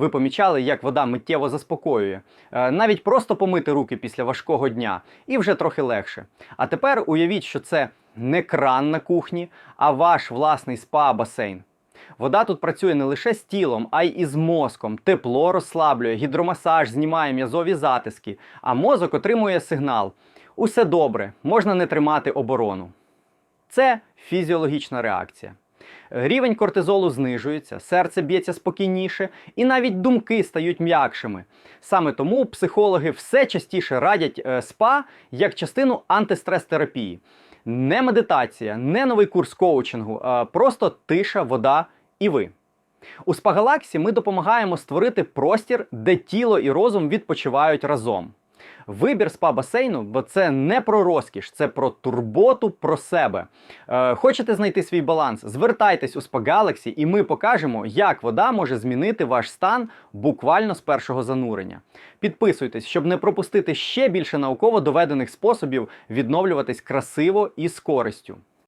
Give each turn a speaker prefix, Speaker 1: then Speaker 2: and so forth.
Speaker 1: ви помічали, як вода миттєво заспокоює. Е, Навіть просто помити руки після важкого дня і вже трохи легше. А тепер уявіть, що це не кран на кухні, а ваш власний спа-басейн. Вода тут працює не лише з тілом, а й із мозком. Тепло розслаблює, гідромасаж знімає м'язові затиски, а мозок отримує сигнал: усе добре, можна не тримати оборону. Це фізіологічна реакція. Рівень кортизолу знижується, серце б'ється спокійніше, і навіть думки стають м'якшими. Саме тому психологи все частіше радять е, спа як частину антистрес-терапії. Не медитація, не новий курс коучингу, а просто тиша, вода і ви. У Спагалаксі ми допомагаємо створити простір, де тіло і розум відпочивають разом. Вибір спа-басейну, бо це не про розкіш, це про турботу про себе. Е, хочете знайти свій баланс? Звертайтесь у Spa Galaxy і ми покажемо, як вода може змінити ваш стан буквально з першого занурення. Підписуйтесь, щоб не пропустити ще більше науково доведених способів відновлюватись красиво і з користю.